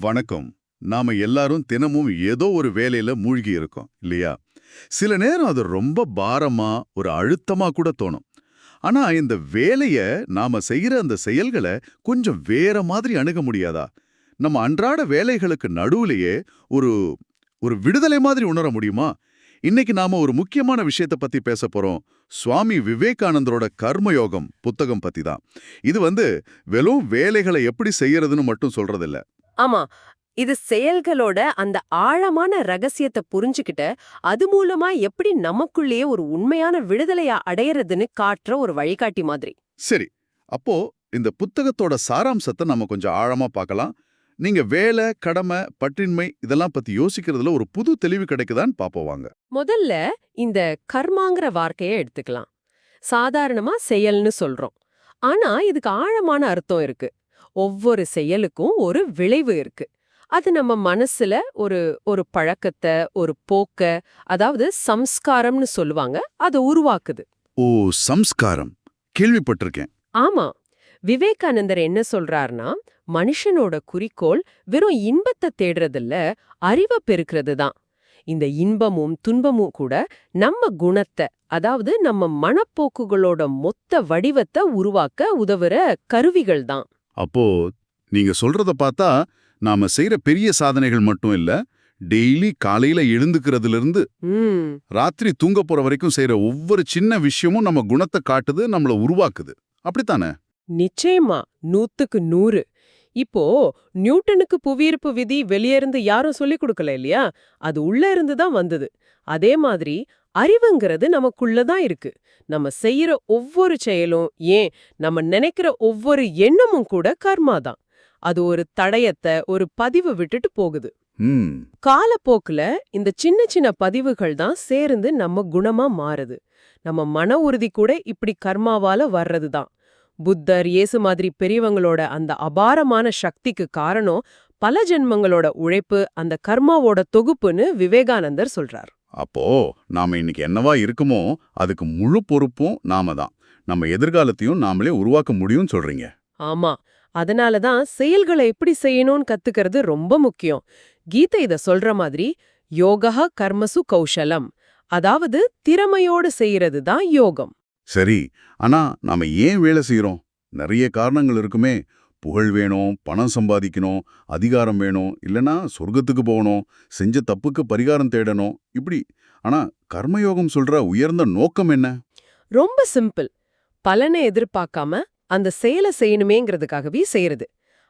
வணக்கம். நாம எல்லாரும் தினமும் ஏதோ ஒரு வேலையில மூழ்கி இருக்கோம் இல்லையா? சில நேரம் அது ரொம்ப பாரமா ஒரு அழுத்தமா கூட தோணும். ஆனா இந்த வேலைய நாம செய்யற அந்த செயல்களை கொஞ்சம் வேற மாதிரி அணுக முடியாதா? நம்ம அன்றாட வேலைகளுக்கு நடுவுலயே ஒரு ஒரு விடுதலை மாதிரி உணர முடியுமா? இன்னைக்கு நாம ஒரு முக்கியமான விஷயத்தை பத்தி பேச போறோம். சுவாமி விவேகானந்தரோட கர்மயோகம் புத்தகம் பத்தி தான் இது வந்து வெறும் வேலைகளை எப்படி செய்யறதுன்னு மட்டும் சொல்றதில்ல. ஆமா. இது செயல்களோட அந்த ஆழமான ரகசியத்தை புரிஞ்சுக்கிட்டு அது மூலமா எப்படி நமக்குள்ளேயே ஒரு உண்மையான விடுதலையா அடையறதுன்னு காட்டுற ஒரு வழிகாட்டி மாதிரி. சரி. அப்போ இந்த புத்தகத்தோட சாராம்சத்தை நம்ம கொஞ்சம் ஆழமா பார்க்கலாம். நீங்க வேலை கடமை பற்றின்மை இதெல்லாம் பத்தி யோசிக்கிறதுல ஒரு புது தெளிவு கிடைக்குதான்னு பாப்போம் வாங்க. முதல்ல இந்த கர்மாங்கிற வார்த்தையை எடுத்துக்கலாம். சாதாரணமா செயல்னு சொல்றோம். ஆனா இதுக்கு ஆழமான அர்த்தம் இருக்கு. ஒவ்வொரு செயலுக்கும் ஒரு விளைவு இருக்கு. அது நம்ம மனசுல ஒரு ஒரு பழக்கத்தை ஒரு போக்க அதாவது சம்ஸ்காரம்னு சொல்லுவாங்க அது உருவாக்குது. ஓ சம்ஸ்காரம். கேள்விப்பட்டிருக்கேன். ஆமா. விவேகானந்தர் என்ன சொல்றார்னா மனுஷனோட குறிக்கோள் வெறும் இன்பத்தை தேடுறதில்ல அறிவை பெருக்கிறது தான். இந்த இன்பமும் துன்பமும் கூட நம்ம குணத்தை அதாவது நம்ம மனப்போக்குகளோட மொத்த வடிவத்தை உருவாக்க உதவுற கருவிகள் தான். அப்போ நீங்க சொல்றத பார்த்தா நாம செய்யற பெரிய சாதனைகள் மட்டும் இல்ல டெய்லி காலையில எழுந்துக்கிறதுல இருந்து ராத்திரி தூங்க போற வரைக்கும் செய்யற ஒவ்வொரு சின்ன விஷயமும் நம்ம குணத்தை காட்டுது நம்மள உருவாக்குது. அப்படித்தானே? நிச்சயமா. நூத்துக்கு நூறு. இப்போ நியூட்டனுக்கு புவியீர்ப்பு விதி வெளியிருந்து யாரும் சொல்லிக் கொடுக்கல இல்லையா? அது உள்ள இருந்து தான் வந்தது. அதே மாதிரி அறிவுங்கிறது நமக்குள்ள தான் இருக்கு. நம்ம செய்யற ஒவ்வொரு செயலும் ஏன் நம்ம நினைக்கிற ஒவ்வொரு எண்ணமும் கூட கர்மா தான். அது ஒரு தடயத்தை ஒரு பதிவு விட்டுட்டு போகுது. காலப்போக்குல இந்த சின்ன சின்ன பதிவுகள் தான் சேர்ந்து நம்ம குணமா மாறுது. நம்ம மன உறுதி கூட இப்படி கர்மாவால வர்றது தான். புத்தர் இயேசு மாதிரி பெரியவங்களோட அந்த அபாரமான சக்திக்கு காரணம் பல ஜென்மங்களோட உழைப்பு அந்த கர்மாவோட தொகுப்புன்னு விவேகானந்தர் சொல்றார். அப்போ நாம இன்னைக்கு என்னவா இருக்குமோ அதுக்கு முழு பொறுப்பும் நாம தான். நம்ம எதிர்காலத்தையும் நாமளே உருவாக்க முடியும்னு சொல்றீங்க. ஆமா. அதனால தான் செயல்களை எப்படி செய்யணும்னு கத்துக்கிறது ரொம்ப முக்கியம். கீதை இத சொல்ற மாதிரி யோகா கர்மசு கௌஷலம். அதாவது திறமையோடு செய்யறது தான் யோகம். சரி. ஆனா நாம ஏன் வேலை செய்யறோம் நிறைய காரணங்கள் இருக்குமே. புகழ் வேணும் பணம் சம்பாதிக்கணும் அதிகாரம் வேணும் இல்லனா சொர்க்கத்துக்கு போகணும் செஞ்ச தப்புக்கு பரிகாரம் தேடணும் இப்படி. ஆனா கர்மயோகம் சொல்ற உயர்ந்த நோக்கம் என்ன? ரொம்ப சிம்பிள். பலனை எதிர்பார்க்காம அந்த செயலை செய்யணுமேங்கிறதுக்காகவே செய்யறது.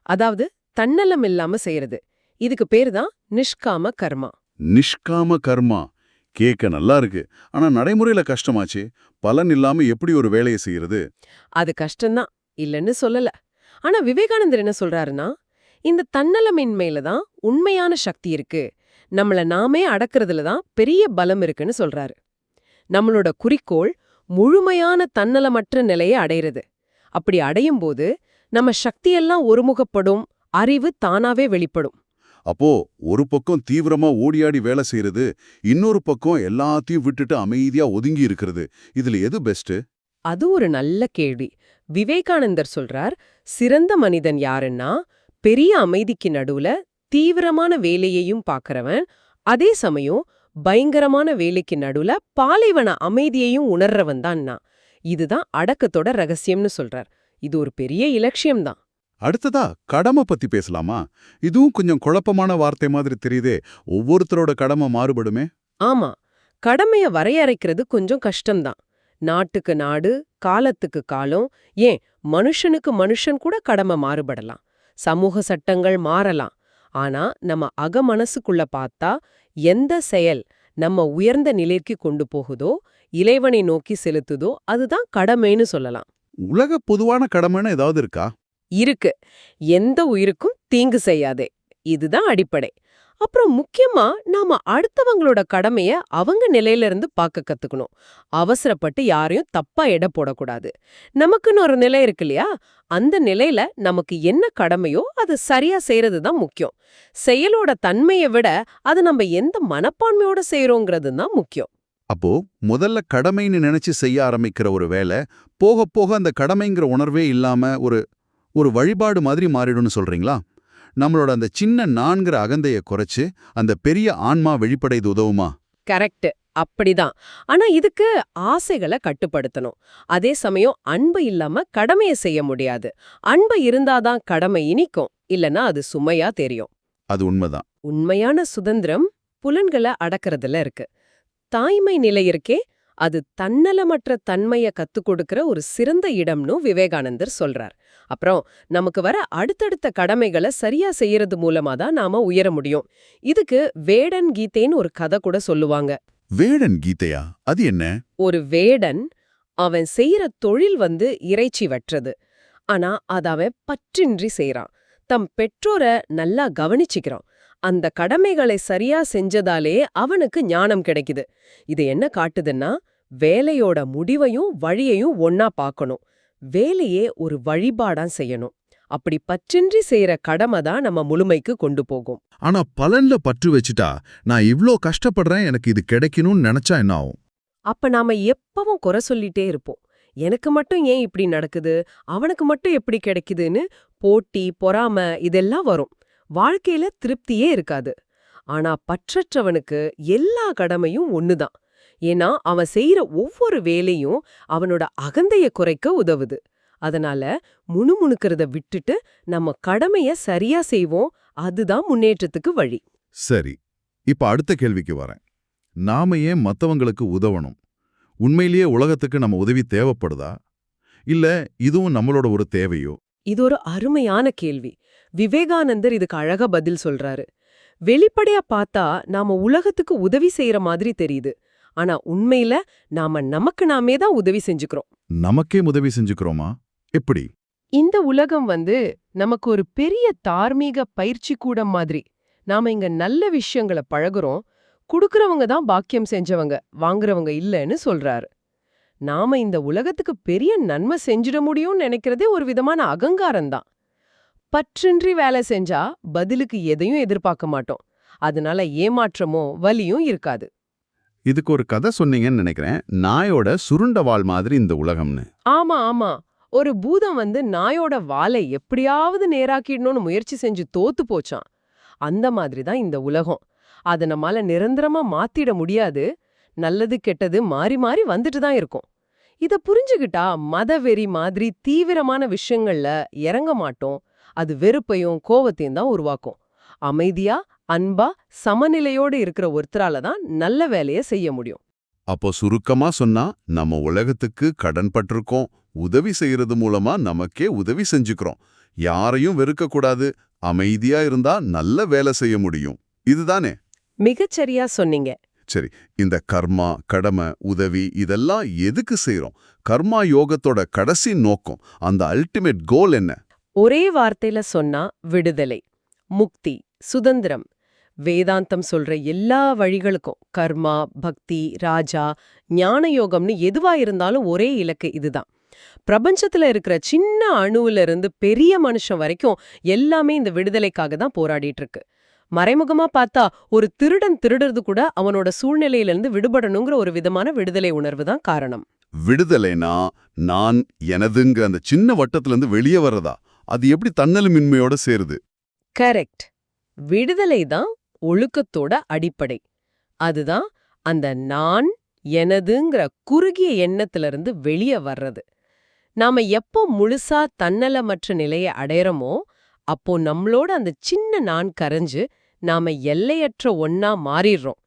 அதாவது தன்னலம் இல்லாம செய்யறது. இதுக்கு பேரு தான் நிஷ்காம கர்மா. நிஷ்காம கர்மா. கேட்க நல்லா இருக்கு. ஆனா நடைமுறையில கஷ்டமாச்சே. பலன் இல்லாம எப்படி ஒரு வேலையை செய்யறது? அது கஷ்டம்தான். இல்லைன்னு சொல்லல. ஆனா விவேகானந்தர் என்ன சொல்றாருன்னா இந்த தன்னலமின்மையில தான் உண்மையான சக்தி இருக்கு. நம்மள நாமே அடக்குறதுல தான் பெரிய பலம் இருக்குன்னு சொல்றாரு. நம்மளோட குறிக்கோள் முழுமையான தன்னலமற்ற நிலையை அடையிறது. அப்படி அடையும் போது நம்ம சக்தியெல்லாம் ஒருமுகப்படும் அறிவு தானாவே வெளிப்படும். அப்போ ஒரு பக்கம் தீவிரமா ஓடியாடி வேலை செய்யறது இன்னொரு பக்கம் எல்லாத்தையும் விட்டுட்டு அமைதியா ஒதுங்கி இருக்கிறது. இதுல எது பெஸ்ட் அது ஒரு நல்ல கேள்வி. விவேகானந்தர் சொல்றார் சிறந்த மனிதன் யாருன்னா பெரிய அமைதிக்கு நடுவுல தீவிரமான வேலையையும் பார்க்கறவன் அதே சமயம் பயங்கரமான வேலைக்கு நடுவுல பாலைவன அமைதியையும் உணர்றவன் தான்னா. இதுதான் அடக்கத்தோட ரகசியம்னு சொல்றார். இது ஒரு பெரிய இலட்சியம்தான். அடுத்ததா கடமை பத்தி பேசலாமா? இதுவும் கொஞ்சம் குழப்பமான வார்த்தை மாதிரி தெரியுதே ஒவ்வொருத்தரோட கடமை மாறுபடுமே? ஆமா கடமைய வரையறைக்கிறது கொஞ்சம் கஷ்டம்தான். நாட்டுக்கு நாடு காலத்துக்கு காலம். ஏன்? மனுஷனுக்கு மனுஷன் கூட கடமை மாறுபடலாம். சமூக சட்டங்கள் மாறலாம். ஆனா நம்ம அகமனசுக்குள்ள பார்த்தா எந்த செயல் நம்ம உயர்ந்த நிலைக்கு கொண்டு போகுதோ இறைவனை நோக்கி செலுத்துதோ அதுதான் கடமைன்னு சொல்லலாம். உலக பொதுவான கடமைன்னு ஏதாவது இருக்கா? இருக்கு. எந்த உயிருக்கும் தீங்கு செய்யாதே. இதுதான் அடிப்படை. அப்புறம் முக்கியமா நாம அடுத்தவங்களோட கடமைய அவங்க நிலையில இருந்து பார்க்க கத்துக்கணும். அவசரப்பட்டு யாரையும் தப்பா எடை போடக்கூடாது. நமக்குன்னு ஒரு நிலை இருக்கு இல்லையா? அந்த நிலையில நமக்கு என்ன கடமையோ அது சரியா செய்யறது தான் முக்கியம். செயலோட தன்மையை விட அது நம்ம எந்த மனப்பான்மையோட செய்யறோங்கிறது தான் முக்கியம். அப்போ முதல்ல கடமைன்னு நினைச்சு செய்ய ஆரம்பிக்கிற ஒரு வேலை போக போக அந்த கடமைங்கிற உணர்வே இல்லாம ஒரு ஒரு வழிபாடு மாதிரி மாறிடும்னு சொல்றீங்களா? நம்மளோட அந்த சின்ன நான்கிற அகந்தைய குறைச்சு அந்த பெரிய ஆன்மா வெளிப்படைது உதவுமா? கரெக்ட். அப்படிதான். ஆனா இதுக்கு ஆசைகளை கட்டுப்படுத்தணும். அதே சமயம் அன்பு இல்லாம கடமையை செய்ய முடியாது. அன்பு இருந்தாதான் கடமை இனிக்கும். இல்லனா அது சுமையா தெரியும். அது உண்மைதான். உண்மையான சுதந்திரம் புலன்களை அடக்கறதுல இருக்கு. தாய்மை நிலை இருக்கே அது தன்னலமற்ற தன்மைய கத்துக் கொடுக்கிற ஒரு சிறந்த இடம்னு விவேகானந்தர் சொல்றார். அப்புறம் நமக்கு வர அடுத்தடுத்த கடமைகளை சரியா செய்யறது மூலமா தான் நாம உயர முடியும். இதுக்கு வேடன் கீதைன்னு ஒரு கதை கூட சொல்லுவாங்க. வேடன் கீதையா? அது என்ன? ஒரு வேடன் அவன் செய்யற தொழில் வந்து இறைச்சி வெட்டுறது. ஆனா அத அவன் பற்றின்றி செய்றான். தம் பெற்றோரை நல்லா கவனிச்சுக்கிறான். அந்த கடமைகளை சரியா செஞ்சதாலே அவனுக்கு ஞானம் கிடைக்குது. இது என்ன காட்டுதுன்னா வேலையோட முடிவையும் வழியையும் ஒன்னா பார்க்கணும். வேலையே ஒரு வழிபாடா செய்யணும். அப்படி பற்றின்றி செய்யற கடமை தான் நம்ம முழுமைக்கு கொண்டு போகும். ஆனா பலன்ல பற்று வச்சுட்டா நான் இவ்ளோ கஷ்டப்படுறேன் எனக்கு இது கிடைக்கணும்னு நினைச்சா என்ன ஆகும்? அப்ப நாம எப்பவும் குறை சொல்லிட்டே இருப்போம். எனக்கு மட்டும் ஏன் இப்படி நடக்குது? அவனுக்கு மட்டும் எப்படி கிடைக்குதுன்னு போட்டி பொறாம இதெல்லாம் வரும். வாழ்க்கையில திருப்தியே இருக்காது. ஆனா பற்றற்றவனுக்கு எல்லா கடமையும் ஒண்ணுதான். ஏன்னா அவன் செய்யற ஒவ்வொரு வேலையும் அவனோட அகந்தைய குறைக்க உதவுது. அதனால முணுமுணுக்கிறத விட்டுட்டு நம்ம கடமைய சரியா செய்வோம். அதுதான் முன்னேற்றத்துக்கு வழி. சரி இப்ப அடுத்த கேள்விக்கு வரேன். நாம ஏன் மத்தவங்களுக்கு உதவணும்? உண்மையிலேயே உலகத்துக்கு நம்ம உதவி தேவைப்படுதா? இல்ல இதுவும் நம்மளோட ஒரு தேவையோ? இது ஒரு அருமையான கேள்வி. விவேகானந்தர் இதுக்கு அழகா பதில் சொல்றாரு. வெளிப்படையா பார்த்தா நாம உலகத்துக்கு உதவி செய்யற மாதிரி தெரியுது. ஆனா உண்மையில நாம நமக்கு நாமே தான் உதவி செஞ்சுக்கிறோம். நமக்கே உதவி செஞ்சுக்கிறோமா? எப்படி? இந்த உலகம் வந்து நமக்கு ஒரு பெரிய தார்மீக பயிற்சி கூடம் மாதிரி. நாம இங்க நல்ல விஷயங்களை பழகுறோம். குடுக்கறவங்க தான் பாக்கியம் செஞ்சவங்க. வாங்குறவங்க இல்லைன்னு சொல்றாரு. நாம இந்த உலகத்துக்கு பெரிய நன்மை செஞ்சிட முடியும்னு நினைக்கிறதே ஒரு விதமான அகங்காரம் தான் பற்றின்றி வேலை செஞ்சா பதிலுக்கு எதையும் எதிர்பார்க்க மாட்டோம். அதனால ஏமாற்றமோ வலியும் இருக்காது. இதுக்கு ஒரு கதை சொன்னீங்கன்னு நினைக்கிறேன். நாயோட சுருண்ட வாள் மாதிரி இந்த உலகம்னு. ஆமா ஆமா. ஒரு பூதம் வந்து நாயோட வாலை எப்படியாவது நேராக்கிடணும்னு முயற்சி செஞ்சு தோத்து போச்சான் அந்த மாதிரி தான் இந்த உலகம். அதை நம்மால நிரந்தரமா மாத்திட முடியாது. நல்லது கெட்டது மாறி மாறி வந்துட்டு தான் இருக்கும். இத புரிஞ்சுகிட்டா மதவெறி மாதிரி தீவிரமான விஷயங்கள்ல இறங்க மாட்டோம். அது வெறுப்பையும் கோவத்தையும் தான் உருவாக்கும். அமைதியா அன்பா சமநிலையோடு இருக்கிற ஒருத்தரால தான் நல்ல வேலைய செய்ய முடியும். அப்போ சுருக்கமா சொன்னா நம்ம உலகத்துக்கு கடன் பட்டிருக்கோம். உதவி செய்யறது மூலமா நமக்கே உதவி செஞ்சுக்கிறோம். யாரையும் வெறுக்க கூடாது. அமைதியா இருந்தா நல்ல வேலை செய்ய முடியும். இதுதானே? மிகச்சரியா சொன்னீங்க. சரி இந்த கர்மா கடமை உதவி இதெல்லாம் எதுக்கு செய்றோம்? கர்மா யோகத்தோட கடைசி நோக்கம் அந்த அல்டிமேட் கோல் என்ன? ஒரே வார்த்தையில சொன்னா விடுதலை முக்தி சுதந்திரம். வேதாந்தம் சொல்ற எல்லா வழிகளுக்கும் கர்மா பக்தி ராஜா ஞான யோகம்னு எதுவா இருந்தாலும் ஒரே இலக்கு இதுதான். பிரபஞ்சத்துல இருக்கிற சின்ன அணுவுல இருந்து பெரிய மனுஷன் வரைக்கும் எல்லாமே இந்த விடுதலைக்காக தான் போராடிட்டு இருக்கு. மறைமுகமா பார்த்தா ஒரு திருடன் திருடுறது கூட அவனோட சூழ்நிலையிலிருந்து விடுபடணுங்கிற ஒரு விதமான விடுதலை உணர்வு தான் காரணம். விடுதலைனா நான் எனதுங்கிற அந்த சின்ன வட்டத்திலிருந்து வெளியே வர்றதா? அது எப்படி தன்னலமின்மையோட சேருது? கரெக்ட். விடுதலை தான் ஒழுக்கத்தோட அடிப்படை. அதுதான் அந்த நான் எனதுங்கிற குறுகிய எண்ணத்திலிருந்து வெளியே வர்றது. நாம எப்போ முழுசா தன்னலமற்ற நிலையை அடையறோமோ அப்போ நம்மளோட அந்த சின்ன நான் கரைஞ்சு நாம எல்லையற்ற ஒன்னா மாறிடுறோம்.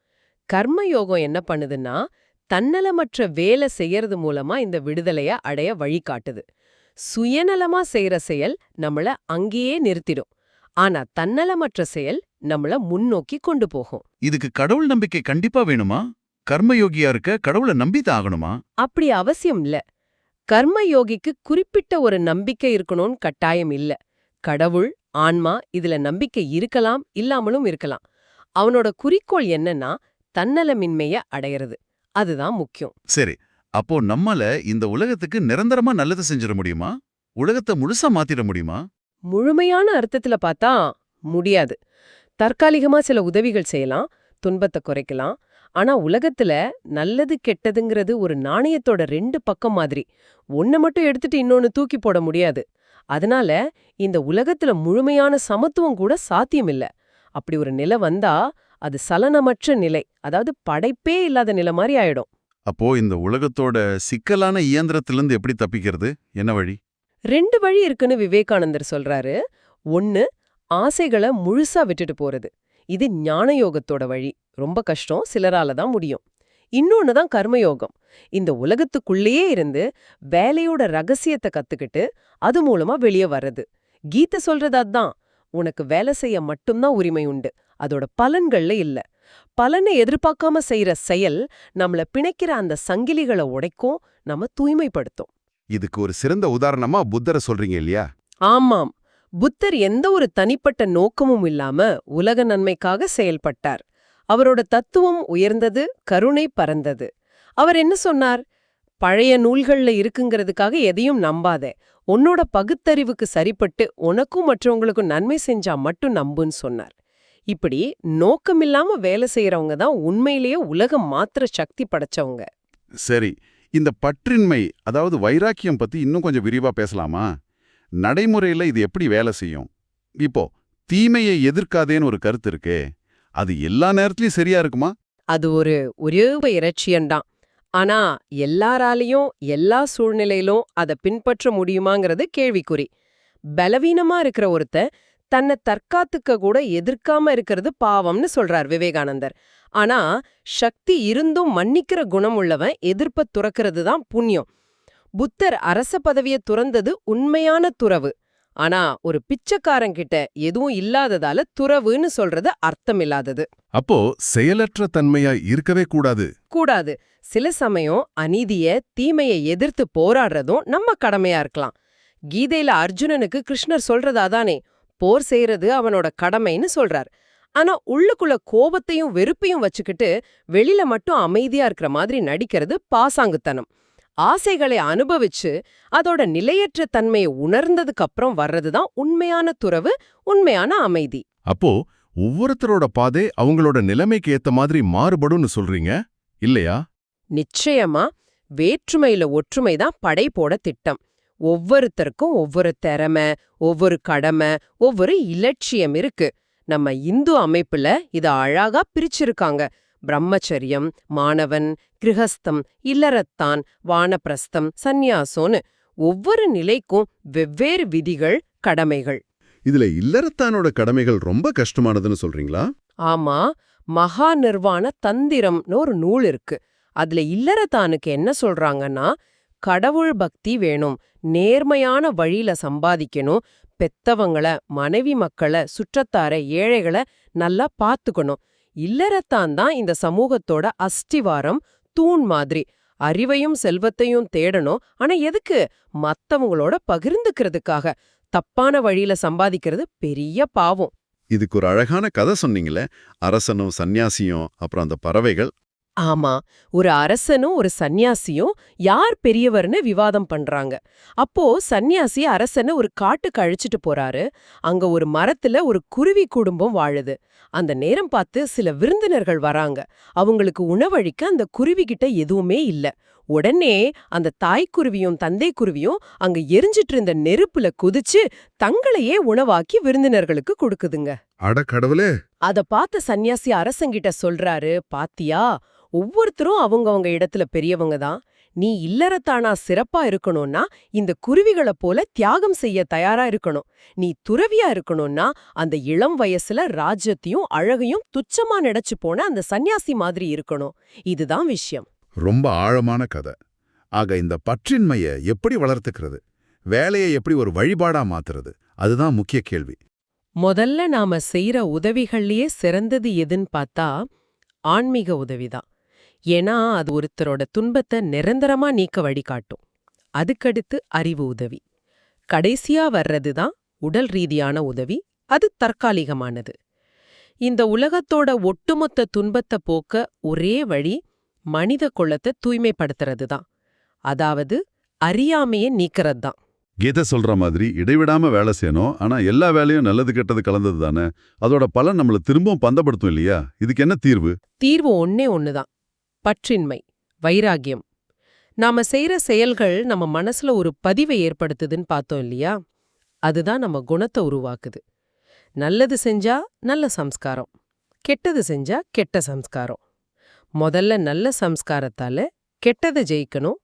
கர்மயோகம் என்ன பண்ணுதுன்னா தன்னலமற்ற வேலை செய்யறது மூலமா இந்த விடுதலைய அடைய வழிகாட்டுது. சுயநலமா செய்யற செயல் நம்மள அங்கேயே நிறுத்திடும். ஆனா தன்னலமற்ற செயல் நம்மள முன்னோக்கி கொண்டு போகும். இதுக்கு கடவுள் நம்பிக்கை கண்டிப்பா வேணுமா? கர்மயோகியா இருக்க கடவுளை நம்பிதான் ஆகணுமா? அப்படி அவசியம் இல்ல. கர்ம யோகிக்கு குறிப்பிட்ட ஒரு நம்பிக்கை இருக்கணும்னு கட்டாயம் இல்ல. கடவுள் ஆன்மா இதுல நம்பிக்கை இருக்கலாம் இல்லாமலும் இருக்கலாம். அவனோட குறிக்கோள் என்னன்னா தன்னலமின்மைய அடையறது. அதுதான் முக்கியம். சரி அப்போ நம்மள இந்த உலகத்துக்கு நிரந்தரமா நல்லது செஞ்சிட முடியுமா? உலகத்தை முழுசா மாத்திட முடியுமா? முழுமையான அர்த்தத்துல பார்த்தா முடியாது. தற்காலிகமா சில உதவிகள் செய்யலாம் துன்பத்தை குறைக்கலாம். ஆனா உலகத்துல நல்லது கெட்டதுங்கிறது ஒரு நாணயத்தோட ரெண்டு பக்கம் மாதிரி. ஒன்ன மட்டும் எடுத்துட்டு இன்னொன்னு தூக்கி போட முடியாது. அதனால இந்த உலகத்துல முழுமையான சமத்துவம் கூட சாத்தியமில்ல. அப்படி ஒரு நிலை வந்தா அது சலனமற்ற நிலை அதாவது படைப்பே இல்லாத நிலை மாதிரி ஆயிடும். அப்போ இந்த உலகத்தோட சிக்கலான இயந்திரத்திலிருந்து எப்படி தப்பிக்கிறது? என்ன வழி? ரெண்டு வழி இருக்குன்னு விவேகானந்தர் சொல்றாரு. ஒன்னு ஆசைகளை முழுசா விட்டுட்டு போறது. இது ஞானயோகத்தோட வழி. ரொம்ப கஷ்டம் சிலரால தான் முடியும். இன்னொன்னு தான் கர்மயோகம். இந்த உலகத்துக்குள்ளேயே இருந்து வேலையோட ரகசியத்தை கத்துக்கிட்டு அது மூலமா வெளியே வர்றது. கீதை சொல்றது அதான். உனக்கு வேலை செய்ய மட்டும்தான் உரிமை உண்டு. அதோட பலன்கள்ல இல்ல. பலனை எதிர்பார்க்காம செய்யற செயல் நம்மள பிணைக்கிற அந்த சங்கிலிகளை உடைக்கும் நம்ம தூய்மைப்படுத்தும். இதுக்கு ஒரு சிறந்த உதாரணமா புத்தரை சொல்றீங்க இல்லையா? ஆமாம். புத்தர் எந்த ஒரு தனிப்பட்ட நோக்கமும் இல்லாம உலக நன்மைக்காக செயல்பட்டார். அவரோட தத்துவம் உயர்ந்தது கருணை பரந்தது. அவர் என்ன சொன்னார்? பழைய நூல்கள்ல இருக்குங்கிறதுக்காக எதையும் நம்பாதே. உன்னோட பகுத்தறிவுக்கு சரிப்பட்டு உனக்கும் மற்றவங்களுக்கும் நன்மை செஞ்சா மட்டும் நம்புன்னு சொன்னார். இப்படி நோக்கமில்லாம வேலை செய்யறவங்க தான் உண்மையிலேயே உலகம் மாத்திர சக்தி படைச்சவங்க. சரி இந்த பற்றின்மை அதாவது வைராக்கியம் பத்தி இன்னும் கொஞ்சம் விரிவா பேசலாமா? நடைமுறையில இது எப்படி வேலை செய்யும்? இப்போ தீமையை எதிர்க்காதேன்னு ஒரு கருத்து இருக்கே அது எல்லா நேரத்துலயும் சரியா இருக்குமா? அது ஒரு ஒரே இறைச்சியன்தான் ஆனா எல்லாராலையும் எல்லா சூழ்நிலையிலும் அதை பின்பற்ற முடியுமாங்கிறது கேள்விக்குறி. பலவீனமா இருக்கிற ஒருத்த தன்னை தற்காத்துக்க கூட எதிர்க்காம இருக்கிறது பாவம்னு சொல்றார் விவேகானந்தர். ஆனா சக்தி இருந்தும் மன்னிக்கிற குணம் உள்ளவன் எதிர்ப்ப துறக்கிறது தான் புண்ணியம். புத்தர் அரச பதவியை துறந்தது உண்மையான துறவு. ஆனா ஒரு பிச்சைக்காரங்கிட்ட எதுவும் இல்லாததால துறவுன்னு சொல்றது அர்த்தமில்லாதது. அப்போ செயலற்ற தன்மையா இருக்கவே கூடாது. கூடாது. சில சமயம் அநீதிய தீமைய எதிர்த்து போராடுறதும் நம்ம கடமையா இருக்கலாம். கீதையில அர்ஜுனனுக்கு கிருஷ்ணர் சொல்றது அதானே போர் செய்யறது அவனோட கடமைன்னு சொல்றார். ஆனா உள்ளுக்குள்ள கோபத்தையும் வெறுப்பையும் வச்சுக்கிட்டு வெளியில மட்டும் அமைதியா இருக்கிற மாதிரி நடிக்கிறது பாசாங்குத்தனம். ஆசைகளை அனுபவிச்சு அதோட நிலையற்ற தன்மையை உணர்ந்ததுக்கு அப்புறம் வர்றதுதான் உண்மையான துறவு உண்மையான அமைதி. அப்போ ஒவ்வொருத்தரோட பாதை அவங்களோட நிலைமைக்கு ஏத்த மாதிரி மாறுபடும்னு சொல்றீங்க? இல்லையா? நிச்சயமா. வேற்றுமையில ஒற்றுமை தான் படைப்போட திட்டம். ஒவ்வொருத்தருக்கும் ஒவ்வொரு திறமை ஒவ்வொரு கடமை ஒவ்வொரு இலட்சியம் இருக்கு. நம்ம இந்து அமைப்புல இத அழகா பிரிச்சிருக்காங்க. பிரம்மச்சரியம் மாணவன் கிருஹஸ்தம் இல்லறத்தான் வானப்பிரஸ்தம் சந்நியாசோன்னு. ஒவ்வொரு நிலைக்கும் வெவ்வேறு விதிகள் கடமைகள். இதுல இல்லறத்தானோட கடமைகள் ரொம்ப கஷ்டமானதுன்னு சொல்றீங்களா? ஆமா. மகா நிர்வாண தந்திரம்னு ஒரு நூல் இருக்கு. அதுல இல்லறத்தானுக்கு என்ன சொல்றாங்கன்னா கடவுள் பக்தி வேணும். நேர்மையான வழியில சம்பாதிக்கணும். பெத்தவங்கள மனைவி மக்களை சுற்றத்தார ஏழைகளை நல்லா பார்த்துக்கணும். இல்லறத்தான் தான் இந்த சமூகத்தோட அஸ்திவாரம் தூண் மாதிரி. அறிவையும் செல்வத்தையும் தேடணும். ஆனா எதுக்கு? மத்தவங்களோட பகிர்ந்துக்கிறதுக்காக. தப்பான வழியில சம்பாதிக்கிறது பெரிய பாவம். இதுக்கு ஒரு அழகான கதை சொன்னீங்களே. அரசனும் சந்நியாசியும் அப்புறம் அந்த பறவைகள் ஆமா ஒரு அரசனும் ஒரு சந்நியாசியும் யார் பெரியவர்னு விவாதம் பண்றாங்க. அப்போ சந்நியாசி அரசனை ஒரு காட்டுக்கு அழிச்சிட்டு போறாரு. அங்க ஒரு மரத்துல ஒரு குருவி குடும்பம் வாழுது. அந்த நேரம் பார்த்து சில விருந்தினர்கள் வராங்க. அவங்களுக்கு உணவளிக்க அந்த குருவி கிட்ட எதுவுமே இல்ல. உடனே அந்த தாய்க்குருவியும் தந்தைக்குருவியும் அங்க எரிஞ்சிட்டு இருந்த நெருப்புல குதிச்சு தங்களையே உணவாக்கி விருந்தினர்களுக்கு கொடுக்குதுங்க. அட கடவுளே! அத பார்த்த சந்நியாசி அரசங்கிட்ட சொல்றாரு பாத்தியா ஒவ்வொருத்தரும் அவங்கவங்க இடத்துல பெரியவங்க தான். நீ இல்லறத்தானா சிறப்பா இருக்கணும்னா இந்த குருவிகளை போல தியாகம் செய்ய தயாரா இருக்கணும். நீ துறவியா இருக்கணும்னா அந்த இளம் வயசுல ராஜ்யத்தையும் அழகையும் துச்சமா நினைச்சு போன அந்த சந்நியாசி மாதிரி இருக்கணும். இதுதான் விஷயம். ரொம்ப ஆழமான கதை. ஆக இந்த பற்றின்மைய எப்படி வளர்த்துக்கிறது? வேலையை எப்படி ஒரு வழிபாடா மாத்துறது? அதுதான் முக்கிய கேள்வி. முதல்ல நாம செய்யற உதவிகள்லயே சிறந்தது எதுன்னு பார்த்தா ஆன்மீக உதவிதான். ஏன்னா அது ஒருத்தரோட துன்பத்தை நிரந்தரமா நீக்க வழிகாட்டும். அதுக்கடுத்து அறிவு உதவி. கடைசியா வர்றதுதான் உடல் ரீதியான உதவி அது தற்காலிகமானது. இந்த உலகத்தோட ஒட்டுமொத்த துன்பத்தை போக்க ஒரே வழி மனித குலத்தை தூய்மைப்படுத்துறது தான் அதாவது அறியாமையை நீக்கிறது தான் கீதை சொல்ற மாதிரி இடைவிடாம வேலை செய்யணும். ஆனா எல்லா வேலையும் நல்லது கெட்டது கலந்தது தானே? அதோட பலன் நம்மள திரும்பவும் பந்தப்படுத்தும் இல்லையா? இதுக்கு என்ன தீர்வு? தீர்வு ஒன்னே ஒண்ணுதான். பற்றின்மை வைராகியம் நாம செய்யற செயல்கள் நம்ம மனசுல ஒரு பதிவை ஏற்படுத்துதுன்னு பார்த்தோம் இல்லையா? அதுதான் நம்ம குணத்தை உருவாக்குது. நல்லது செஞ்சா நல்ல சம்ஸ்காரம் கெட்டது செஞ்சா கெட்ட சம்ஸ்காரம். முதல்ல நல்ல சம்ஸ்காரத்தால கெட்டதை ஜெயிக்கணும்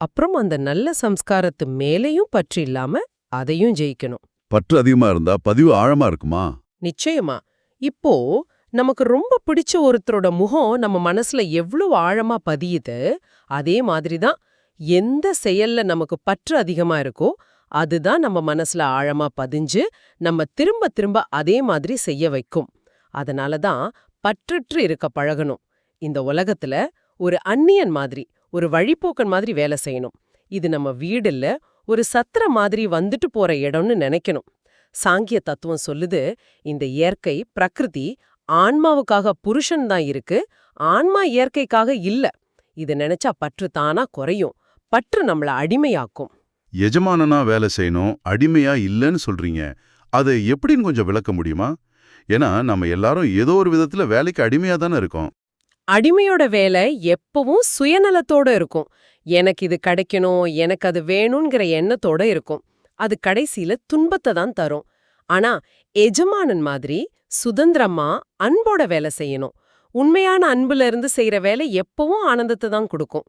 அப்புறம் அந்த நல்ல சம்ஸ்காரத்து மேலேயும் பற்று இல்லாம அதையும் ஜெயிக்கணும். பற்று அதிகமா இருந்தா பதிவு ஆழமா இருக்குமா? நிச்சயமா. இப்போ நமக்கு ரொம்ப பிடிச்ச ஒருத்தரோட முகம் நம்ம மனசுல எவ்வளவு ஆழமா பதியுது அதே மாதிரி தான் எந்த செயல்ல நமக்கு பற்று அதிகமா இருக்கோ அதுதான் நம்ம மனசுல ஆழமா பதிஞ்சு நம்ம திரும்ப திரும்ப அதே மாதிரி செய்ய வைக்கும். அதனால தான் பற்றற்று இருக்க பழகணும். இந்த உலகத்துல ஒரு அந்நியன் மாதிரி ஒரு வழிப்போக்கன் மாதிரி வேலை செய்யணும். இது நம்ம வீடு இல்ல ஒரு சத்திர மாதிரி வந்துட்டு போற இடம்னு நினைக்கணும். சாங்கிய தத்துவம் சொல்லுது இந்த இயற்கை பிரகிருதி ஆன்மாவுக்காக புருஷன் தான் இருக்கு ஆன்மா இயற்கைக்காக இல்ல. இது நினைச்சா பற்று தானா குறையும். பற்று நம்மள அடிமையாக்கும். எஜமானனா வேலை செய்யணும் அடிமையா இல்லைன்னு சொல்றீங்க. அதை எப்படின்னு கொஞ்சம் விளக்க முடியுமா? ஏன்னா நம்ம எல்லாரும் ஏதோ ஒரு விதத்துல வேலைக்கு அடிமையா தானே இருக்கோம். அடிமையோட வேலை எப்பவும் சுயநலத்தோட இருக்கும். எனக்கு இது கிடைக்கணும் எனக்கு அது வேணுங்கிற எண்ணத்தோட இருக்கும். அது கடைசியில துன்பத்தை தான் தரும். ஆனா எஜமானன் மாதிரி சுதந்திரமா அன்போட வேலை செய்யணும். உண்மையான அன்புல இருந்து செய்யற வேலை எப்பவும் ஆனந்தத்தை தான் கொடுக்கும்.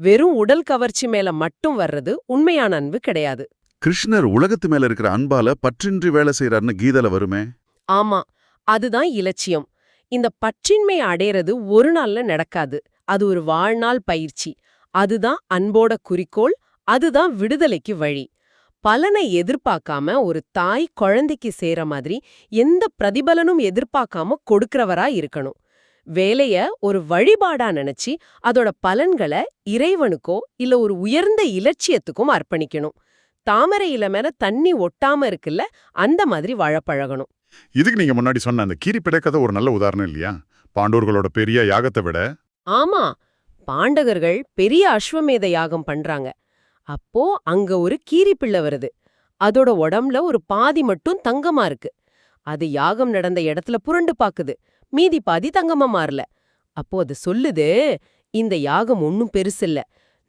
வெறும் உடல் கவர்ச்சி மேல மட்டும் வர்றது உண்மையான அன்பு கிடையாது. கிருஷ்ணர் உலகத்து மேல இருக்கிற அன்பால பற்றின்றி வேலை செய்யறாருன்னு கீதையில வருமே? ஆமா அதுதான் இலட்சியம். இந்த பற்றின்மை அடையறது ஒரு நாள்ல நடக்காது. அது ஒரு வாழ்நாள் பயிற்சி. அதுதான் அன்போட குறிக்கோள் அதுதான் விடுதலைக்கு வழி. பலனை எதிர்பார்க்காம ஒரு தாய் குழந்தைக்கு சேர மாதிரி எந்த பிரதிபலனும் எதிர்பார்க்காம கொடுக்கறவரா இருக்கணும். வேலைய ஒரு வழிபாடா நினைச்சு அதோட பலன்களை இறைவனுக்கோ இல்ல ஒரு உயர்ந்த இலட்சியத்துக்கும் அர்ப்பணிக்கணும். தாமரை இல மேல தண்ணி ஒட்டாம இருக்குல்ல அந்த மாதிரி வாழ பழகணும் இதுக்கு நீங்க முன்னாடி சொன்ன அந்த கீரி கதை ஒரு நல்ல உதாரணம் இல்லையா? பாண்டவர்களோட பெரிய யாகத்தை விட. ஆமா பாண்டகர்கள் பெரிய அஸ்வமேத யாகம் பண்றாங்க. அப்போ அங்க ஒரு கீரிப்பிள்ளை வருது. அதோட உடம்புல ஒரு பாதி மட்டும் தங்கமா இருக்கு. அது யாகம் நடந்த இடத்துல புரண்டு பாக்குது. மீதி பாதி தங்கமா மாறல. அப்போ அது சொல்லுது இந்த யாகம் ஒன்னும் பெருசில்ல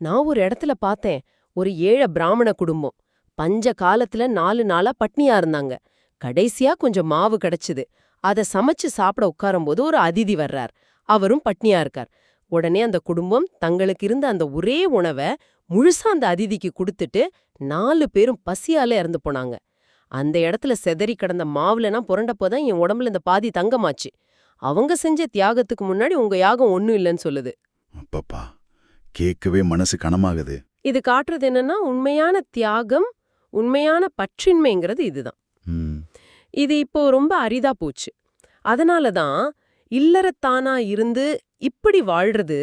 நான் ஒரு இடத்துல பார்த்தேன் ஒரு ஏழை பிராமண குடும்பம். பஞ்ச காலத்துல நாலு நாளா பட்னியா இருந்தாங்க. கடைசியா கொஞ்சம் மாவு கிடைச்சுது. அத சமைச்சு சாப்பிட உட்காரும்போது ஒரு அதிதி வர்றார். அவரும் பட்னியா இருக்கார். உடனே அந்த குடும்பம் தங்களுக்கு இருந்த அந்த ஒரே உணவை முழுசா அந்த அதிதிக்கு கொடுத்துட்டு நாலு பேரும் பசியால இறந்து போனாங்க. அந்த இடத்துல செதறி கிடந்த மாவுலனா புரண்டப்போதான் என் உடம்புல இந்த பாதி தங்கமாச்சு. அவங்க செஞ்ச தியாகத்துக்கு முன்னாடி உங்க யாகம் ஒண்ணும் இல்லைன்னு சொல்லுது. அப்பப்பா கேட்கவே மனசு கனமாகுது. இது காட்டுறது என்னன்னா உண்மையான தியாகம் உண்மையான பற்றின்மைங்கிறது இதுதான். இது இப்போ ரொம்ப அரிதா போச்சு. அதனால தான் இல்லறத்தானா இருந்து இப்படி வாழ்றது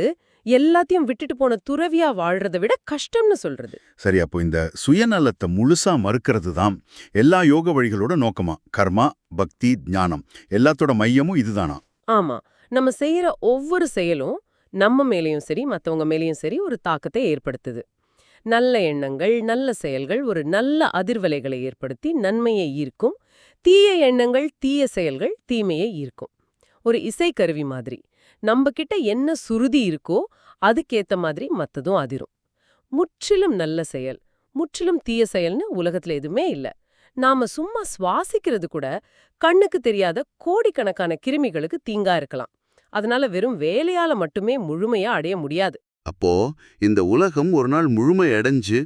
எல்லாத்தையும் விட்டுட்டு போன துறவியா வாழ்றதை விட கஷ்டம்னு சொல்றது. சரி அப்போ இந்த சுயநலத்தை முழுசா மறுக்கிறது தான் எல்லா யோக வழிகளோட நோக்கமா? கர்மா பக்தி ஞானம் எல்லாத்தோட மையமும் இதுதானா? ஆமா. நம்ம செய்யற ஒவ்வொரு செயலும் நம்ம மேலேயும் சரி மத்தவங்க மேலேயும் சரி ஒரு தாக்கத்தை ஏற்படுத்துது. நல்ல எண்ணங்கள் நல்ல செயல்கள் ஒரு நல்ல அதிர்வலைகளை ஏற்படுத்தி நன்மையை ஈர்க்கும். தீய எண்ணங்கள் தீய செயல்கள் தீமையை ஈர்க்கும். ஒரு இசைக்கருவி மாதிரி. நம்ம கிட்ட என்ன சுருதி இருக்கோ அதுக்கேத்த மாதிரி மத்ததும் அதிரும். முற்றிலும் நல்ல செயல் முற்றிலும் தீய செயல்னு உலகத்துல எதுவுமே இல்ல. நாம சும்மா சுவாசிக்கிறது கூட கண்ணுக்கு தெரியாத கோடிக்கணக்கான கிருமிகளுக்கு தீங்கா இருக்கலாம். அதனால வெறும் வேலையால மட்டுமே முழுமையா அடைய முடியாது. அப்போ இந்த உலகம் ஒரு நாள் முழுமை அடைஞ்சு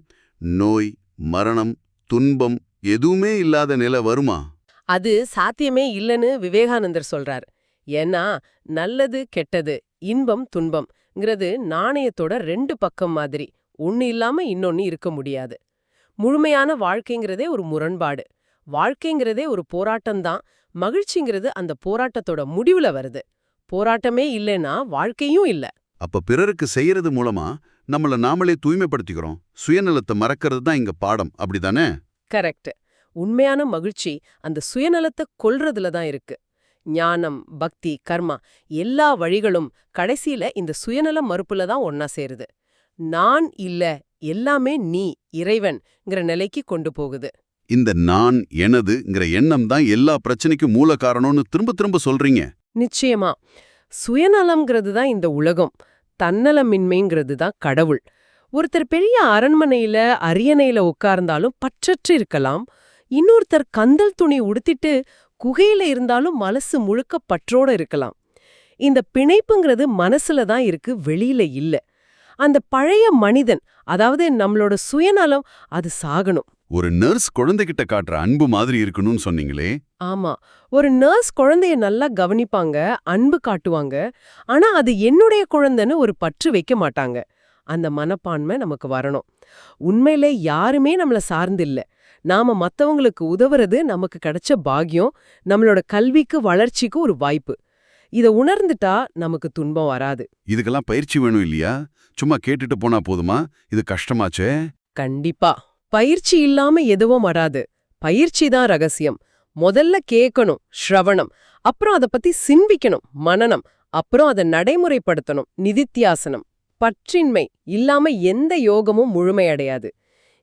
நோய் மரணம் துன்பம் எதுவுமே இல்லாத நிலை வருமா? அது சாத்தியமே இல்லைன்னு விவேகானந்தர் சொல்றார். ஏன்னா நல்லது கெட்டது இன்பம் துன்பம்ங்கிறது நாணயத்தோட ரெண்டு பக்கம் மாதிரி. ஒன்னு இல்லாம இன்னொன்னு இருக்க முடியாது. முழுமையான வாழ்க்கைங்கிறதே ஒரு முரண்பாடு. வாழ்க்கைங்கிறதே ஒரு போராட்டம்தான் மகிழ்ச்சிங்கிறது அந்த போராட்டத்தோட முடிவுல வருது. போராட்டமே இல்லைன்னா வாழ்க்கையும் இல்ல. அப்ப பிறருக்கு செய்யறது மூலமா நம்மள நாமளே தூய்மைப்படுத்திக்கிறோம். சுயநலத்தை மறக்கிறது தான் இங்க பாடம். அப்படிதானே? கரெக்ட் உண்மையான மகிழ்ச்சி அந்த சுயநலத்தை கொல்றதுல தான் இருக்கு. ஞானம் பக்தி கர்மா எல்லா வழிகளும் கடைசியில இந்த சுயநல மறுப்புல தான் ஒன்னா சேருது. நான் இல்ல எல்லாமே நீ இறைவன்ங்கிற நிலைக்கு கொண்டு போகுது. இந்த நான் எனதுங்கிற எண்ணம் தான் எல்லா பிரச்சனைக்கும் மூல காரணம்னு திரும்ப திரும்ப சொல்றீங்க. நிச்சயமா. சுயநலம்ங்கிறது தான் இந்த உலகம். தன்னலமின்மைங்கிறது தான் கடவுள். ஒருத்தர் பெரிய அரண்மனையில அரியணையில உட்கார்ந்தாலும் பற்றற்று இருக்கலாம். இன்னொருத்தர் கந்தல் துணி உடுத்திட்டு குகையில இருந்தாலும் மனசு முழுக்க பற்றோட இருக்கலாம். இந்த பிணைப்புங்கிறது மனசுல தான் இருக்கு வெளியில இல்ல. அந்த பழைய மனிதன் அதாவது நம்மளோட சுயநலம் அது சாகணும். ஒரு நர்ஸ் குழந்தைகிட்ட காட்டுற அன்பு மாதிரி இருக்கணும்னு சொன்னீங்களே? ஆமா. ஒரு நர்ஸ் குழந்தைய நல்லா கவனிப்பாங்க அன்பு காட்டுவாங்க. ஆனா அது என்னுடைய குழந்தைன்னு ஒரு பற்று வைக்க மாட்டாங்க. அந்த மனப்பான்மை நமக்கு வரணும். உண்மையிலே யாருமே நம்மள சார்ந்தில்ல நாம மத்தவங்களுக்கு உதவுறது நமக்கு கிடைச்ச பாக்கியம் நம்மளோட கல்விக்கு வளர்ச்சிக்கு ஒரு வாய்ப்பு. இத உணர்ந்துட்டா நமக்கு துன்பம் வராது. இதுக்கெல்லாம் பயிற்சி வேணும் இல்லையா? சும்மா கேட்டுட்டு போனா போதுமா? இது கஷ்டமாச்சே? கண்டிப்பா. பயிற்சி இல்லாம எதுவும் வராது. பயிற்சி தான் ரகசியம். முதல்ல கேட்கணும் ஸ்ரவணம். அப்புறம் அத பத்தி சிந்திக்கணும் மனனம் அப்புறம் அதை நடைமுறைப்படுத்தணும் நிதித்தியாசனம். பற்றின்மை இல்லாம எந்த யோகமும் முழுமையடையாது.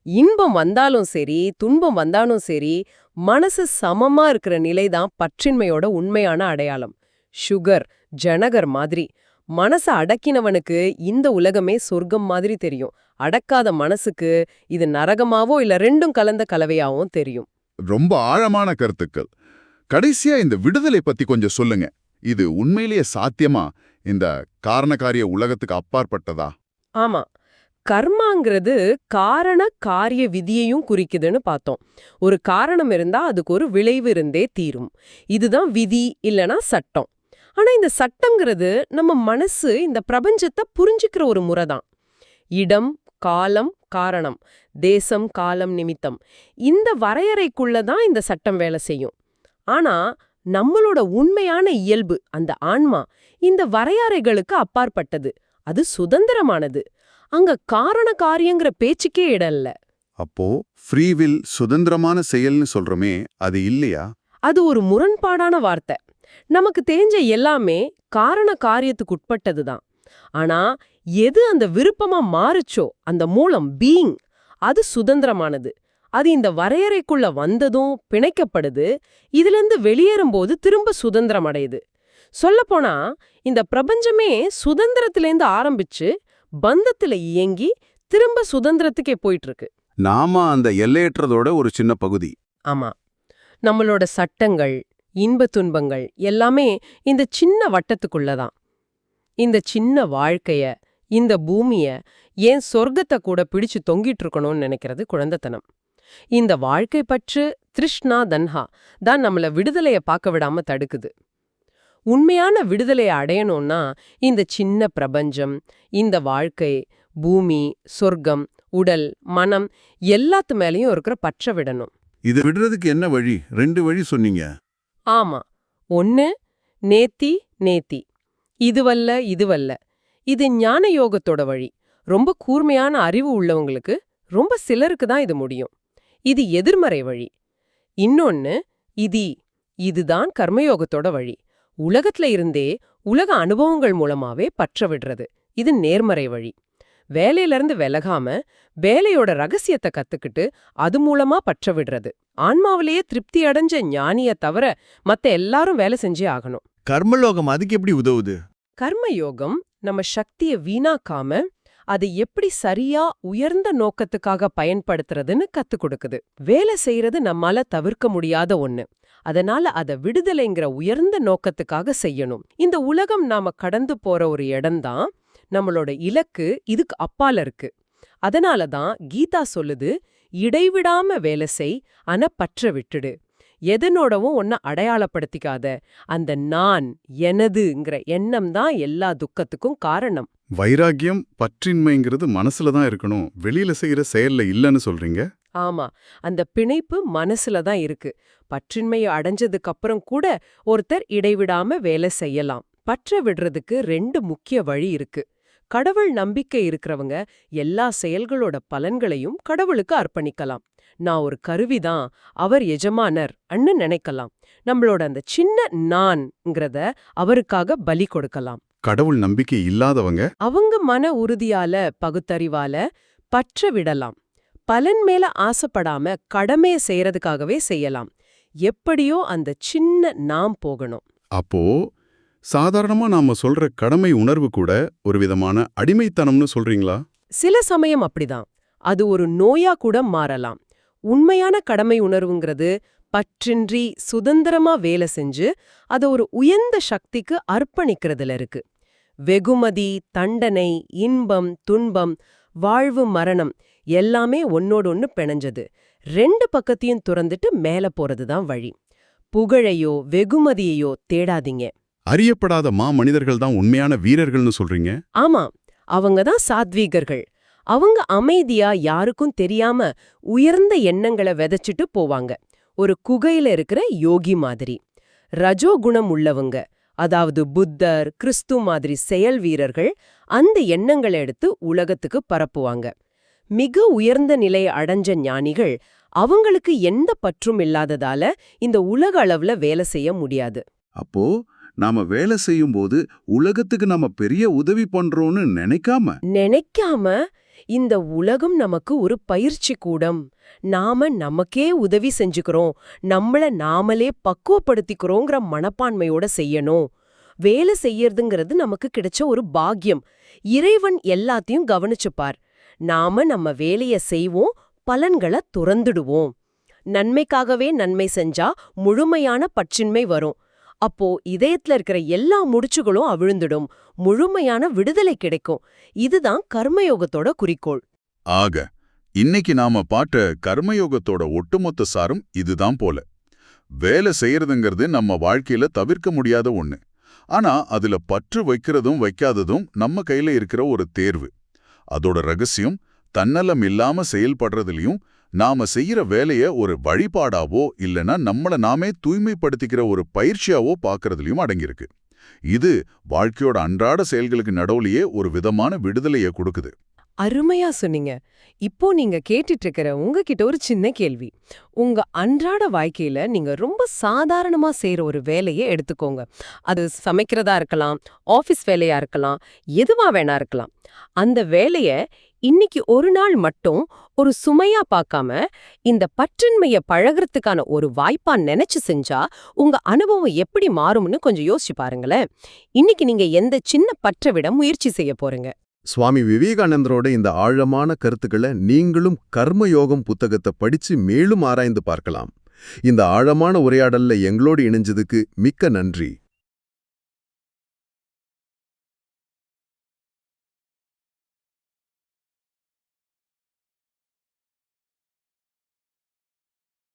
இன்பம் வந்தாலும் சரி துன்பம் வந்தாலும் சரி மனசு சமமா இருக்கிற நிலைதான் பற்றின்மையோட உண்மையான அடையாளம். சுகர் ஜனகர் மாதிரி. மனச அடக்கினவனுக்கு இந்த உலகமே சொர்க்கம் மாதிரி தெரியும். அடக்காத மனசுக்கு இது நரகமாவோ இல்ல ரெண்டும் கலந்த கலவையாவும் தெரியும். ரொம்ப ஆழமான கருத்துக்கள். கடைசியா இந்த விடுதலை பத்தி கொஞ்சம் சொல்லுங்க. இது உண்மையிலேயே சாத்தியமா? இந்த காரணகாரிய உலகத்துக்கு அப்பாற்பட்டதா? ஆமா. கர்மாங்கிறது காரண காரிய விதியையும் குறிக்குதுன்னு பார்த்தோம். ஒரு காரணம் இருந்தா அதுக்கு ஒரு விளைவு இருந்தே தீரும். இதுதான் விதி இல்லனா சட்டம். ஆனா இந்த சட்டங்கிறது நம்ம மனசு இந்த பிரபஞ்சத்தை புரிஞ்சுக்கிற ஒரு முறை தான் இடம் காலம் காரணம் தேசம் காலம் நிமித்தம். இந்த வரையறைக்குள்ள தான் இந்த சட்டம் வேலை செய்யும். ஆனா நம்மளோட உண்மையான இயல்பு அந்த ஆன்மா இந்த வரையறைகளுக்கு அப்பாற்பட்டது. அது சுதந்திரமானது. அங்க காரண காரியங்கிற பேச்சுக்கே இடம் இல்ல அப்போ ஃப்ரீவில் சுதந்திரமான செயல்னு சொல்றோமே அது இல்லையா? அது ஒரு முரண்பாடான வார்த்தை. நமக்கு தெரிஞ்ச எல்லாமே காரண காரியத்துக்கு உட்பட்டதுதான் ஆனா எது அந்த விருப்பமா மாறுச்சோ அந்த மூலம் பீயிங் அது சுதந்திரமானது. அது இந்த வரையறைக்குள்ள வந்ததும் பிணைக்கப்படுது இதிலிருந்து வெளியேறும்போது திரும்ப சுதந்திரம் அடையுது சொல்லப்போனா இந்த பிரபஞ்சமே சுதந்திரத்திலேருந்து ஆரம்பிச்சு பந்தத்துல இயங்கி திரும்ப சுதந்திரத்துக்கே போயிட்டு இருக்கு நாம அந்த எல்லையற்றதோட ஒரு சின்ன பகுதி. ஆமா. நம்மளோட சட்டங்கள் இன்ப துன்பங்கள் எல்லாமே இந்த சின்ன வட்டத்துக்குள்ளதான். இந்த சின்ன வாழ்க்கைய இந்த பூமிய ஏன் சொர்க்கத்தை கூட பிடிச்சு தொங்கிட்டு இருக்கணும்னு நினைக்கிறது குழந்தைத்தனம். இந்த வாழ்க்கை பற்று திருஷ்ணா தன்ஹா தான் நம்மள விடுதலைய பார்க்க விடாம தடுக்குது. உண்மையான விடுதலைய அடையணும்னா இந்த சின்ன பிரபஞ்சம் இந்த வாழ்க்கை பூமி சொர்க்கம் உடல் மனம் எல்லாத்து மேலயும் இருக்கிற பற்ற விடணும். இது விடுறதுக்கு என்ன வழி? ரெண்டு வழி சொன்னீங்க. ஆமா. ஒன்னு நேத்தி நேத்தி. இதுவல்ல இதுவல்ல. இது ஞான யோகத்தோட வழி. ரொம்ப கூர்மையான அறிவு உள்ளவங்களுக்கு ரொம்ப சிலருக்கு தான் இது முடியும். இது எதிர்மறை வழி. இன்னொன்னு இதி. இதுதான் கர்மயோகத்தோட வழி. உலகத்துல இருந்தே உலக அனுபவங்கள் மூலமாவே பற்ற விடுறது. இது நேர்மறை வழி. வேலையில இருந்து விலகாம வேலையோட ரகசியத்தை கத்துக்கிட்டு அது மூலமா பற்ற விடுறது. ஆன்மாவிலேயே திருப்தி அடைஞ்ச ஞானிய தவிர மத்த எல்லாரும் வேலை செஞ்சே ஆகணும். கர்மலோகம் அதுக்கு எப்படி உதவுது? கர்ம யோகம் நம்ம சக்திய வீணாக்காம அதை எப்படி சரியா உயர்ந்த நோக்கத்துக்காக பயன்படுத்துறதுன்னு கத்து கொடுக்குது. வேலை செய்யறது நம்மால தவிர்க்க முடியாத ஒண்ணு. அதனால அத விடுதலைங்கிற உயர்ந்த நோக்கத்துக்காக செய்யணும். இந்த உலகம் நாம கடந்து போற ஒரு இடம்தான் நம்மளோட இலக்கு இதுக்கு அப்பால இருக்கு. அதனால தான் கீதா சொல்லுது இடைவிடாம வேலை செய் ஆனா பற்ற விட்டுடு. எதனோடவும் ஒன்ன அடையாளப்படுத்திக்காத. அந்த நான் எனதுங்கிற எண்ணம் தான் எல்லா துக்கத்துக்கும் காரணம். வைராக்கியம் பற்றின்மைங்கிறது மனசுல தான் இருக்கணும். வெளியில செய்யற செயல்ல இல்லைன்னு சொல்றீங்க? ஆமா அந்த பிணைப்பு மனசுல தான் இருக்கு. பற்றின்மையை அடைஞ்சதுக்கு அப்புறம் கூட ஒருத்தர் இடைவிடாம வேலை செய்யலாம். பற்ற விடுறதுக்கு ரெண்டு முக்கிய வழி இருக்கு. கடவுள் நம்பிக்கை இருக்கிறவங்க எல்லா செயல்களோட பலன்களையும் கடவுளுக்கு அர்ப்பணிக்கலாம். நான் ஒரு கருவிதான் அவர் எஜமானர் அன்னு நினைக்கலாம். நம்மளோட அந்த சின்ன நான்ங்கிறத அவருக்காக பலி கொடுக்கலாம். கடவுள் நம்பிக்கை இல்லாதவங்க? அவங்க மன உறுதியால பகுத்தறிவால பற்ற விடலாம். பலன் மேல ஆசைப்படாம கடமைய செய்யறதுக்காகவே செய்யலாம். எப்படியோ அந்த சின்ன நாம் போகணும். அப்போ சாதாரணமா நாம சொல்ற கடமை உணர்வு கூட ஒரு விதமான அடிமைத்தனம்னு சொல்றீங்களா? சில சமயம் அப்படிதான். அது ஒரு நோயா கூட மாறலாம். உண்மையான கடமை உணர்வுங்கிறது பற்றின்றி சுதந்திரமா வேலை செஞ்சு அத ஒரு உயர்ந்த சக்திக்கு அர்ப்பணிக்கிறதுல இருக்கு. வெகுமதி தண்டனை இன்பம் துன்பம் வாழ்வு மரணம் எல்லாமே ஒன்னோட ஒன்னு பிணைஞ்சது. ரெண்டு பக்கத்தையும் துறந்துட்டு மேல போறதுதான் வழி. புகழையோ வெகுமதியையோ தேடாதீங்க. அறியப்படாத மா மனிதர்கள் தான் உண்மையான வீரர்கள்னு சொல்றீங்க? ஆமா. அவங்க தான் சாத்வீகர்கள். அவங்க அமைதியா யாருக்கும் தெரியாம உயர்ந்த எண்ணங்களை விதைச்சிட்டு போவாங்க. ஒரு குகையில இருக்கிற யோகி மாதிரி. ரஜோகுணம் உள்ளவங்க. அதாவது புத்தர் கிறிஸ்து மாதிரி செயல் வீரர்கள் அந்த எண்ணங்களை எடுத்து உலகத்துக்கு பரப்புவாங்க. மிக உயர்ந்த நிலையை அடைஞ்ச ஞானிகள் அவங்களுக்கு எந்த பற்றும் இல்லாததால இந்த உலக அளவுல வேலை செய்ய முடியாது. அப்போ நாம வேலை செய்யும்போது உலகத்துக்கு நாம பெரிய உதவி பண்றோம்னு நினைக்காம? நினைக்காம இந்த உலகம் நமக்கு ஒரு பயிற்சி கூடம். நாம நமக்கே உதவி செஞ்சுக்கிறோம். நம்மள நாமளே பக்குவப்படுத்திக்கிறோங்கிற மனப்பான்மையோட செய்யணும். வேலை செய்யறதுங்கிறது நமக்கு கிடைச்ச ஒரு பாக்கியம். இறைவன் எல்லாத்தையும் கவனிச்சுப்பார். நாம நம்ம வேலைய செய்வோம் பலன்களை துறந்துடுவோம். நன்மைக்காகவே நன்மை செஞ்சா முழுமையான பற்றின்மை வரும். அப்போ இதயத்துல இருக்கிற எல்லா முடிச்சுகளும் அவிழ்ந்துடும். முழுமையான விடுதலை கிடைக்கும். இதுதான் கர்மயோகத்தோட குறிக்கோள். ஆக இன்னைக்கு நாம பாட்ட கர்மயோகத்தோட ஒட்டுமொத்த சாரும் இதுதான் போல. வேலை செய்யறதுங்கிறது நம்ம வாழ்க்கையில தவிர்க்க முடியாத ஒண்ணு. ஆனா அதுல பற்று வைக்கிறதும் வைக்காததும் நம்ம கையில இருக்கிற ஒரு தேர்வு. அதோட ரகசியம் தன்னலம் இல்லாம செயல்படுறதுலயும் நாம செய்யற வேலைய ஒரு வழிபாடாவோ இல்லனா நம்மள நாமே தூய்மைப்படுத்திக்கிற ஒரு பயிற்சியாவோ பார்க்கறதுலயும் அடங்கியிருக்கு. இது வாழ்க்கையோட அன்றாட செயல்களுக்கு நடுவுலயே ஒரு விதமான விடுதலையை கொடுக்குது. அருமையா சொன்னீங்க. இப்போ நீங்க கேட்டுட்டு இருக்கிற உங்ககிட்ட ஒரு சின்ன கேள்வி. உங்க அன்றாட வாழ்க்கையில நீங்க ரொம்ப சாதாரணமா செய்யற ஒரு வேலையை எடுத்துக்கோங்க. அது சமைக்கிறதா இருக்கலாம் ஆபீஸ் வேலையா இருக்கலாம் எதுவா வேணா இருக்கலாம். அந்த வேலைய இன்னைக்கு ஒரு நாள் மட்டும் ஒரு சுமையா பார்க்காம இந்த பற்றின்மைய பழகுறதுக்கான ஒரு வாய்ப்பா நினைச்சு செஞ்சா உங்க அனுபவம் எப்படி மாறும்னு கொஞ்சம் யோசிச்சு பாருங்களேன். இன்னைக்கு நீங்க எந்த சின்ன பற்றை விட முயற்சி செய்ய போறீங்க? சுவாமி விவேகானந்தரோட இந்த ஆழமான கருத்துக்களை நீங்களும் கர்மயோகம் புத்தகத்தை படிச்சு மேலும் ஆராய்ந்து பார்க்கலாம். இந்த ஆழமான உரையாடல்ல எங்களோடு இணைஞ்சதுக்கு மிக்க நன்றி.